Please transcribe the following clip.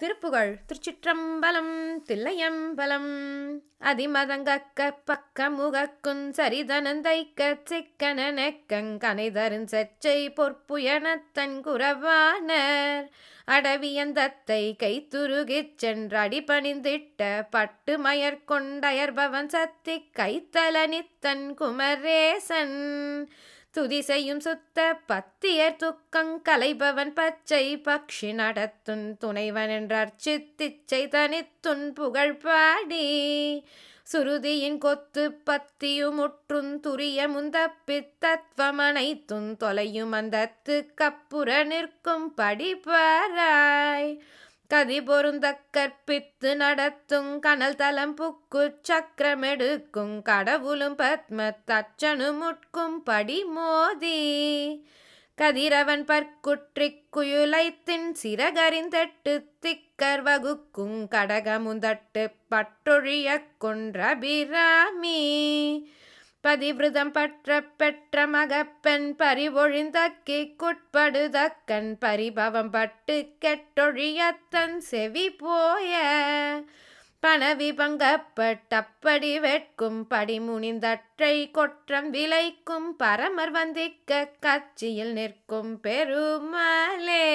திருப்புகழ் திருச்சிற்றம்பலம் தில்லையம்பலம். அதிமதங்கக்க பக்க முகக்குன் சரிதனந்தைக்க சிக்கன நெக்கங்கனைதருன் செச்சை பொற்புயனத்தன் குரவானர் அடவியந்தத்தை கைத்துருகிச் சென்றடி பணிந்திட்ட பட்டு மயர் கொண்டயர்பவன் சத்தி கைத்தலனித்தன் குமரேசன் துதி செய்யும் சுத்த பத்தியர் துக்கங் கலைபவன் பச்சை பக்ஷி நடத்துன் துணைவன் என்றார். சித்திச்சை தனித்துன் புகழ் பாடி சுருதியின் கொத்து பத்தியும் முற்றுந் துரிய முந்தப்பித் தத்வமனைத்துன் தொலையும் அந்தத்து கப்புற நிற்கும் படிப்பாராய் கதி பொருந்த கற்பித்து நடத்தும் கனல் தலம் புக்கு சக்கரமெடுக்கும் கடவுளும் பத்ம தச்சனும் உட்கும் படி மோதி. கதிரவன் பற்குற்றிக் குயுலைத்தின் சிறகறிந்தட்டு திக்கர் வகுக்கும் கடகமுந்தட்டு பட்டொழிய கொன்றபிராமி பதிவிரதம் பற்ற பெற்ற மகப்பெண் பறிவொழிந்தக்கி குட்படுதக்கன் பரிபவம் பட்டு கெட்டொழியத்தன் செவி போய. பணவி பங்கப்பட்டப்படி வெட்கும் படிமுனிந்தற்றை கொற்றம் விளைக்கும் பரமர் வந்திக்க கட்சியில் நிற்கும் பெருமலே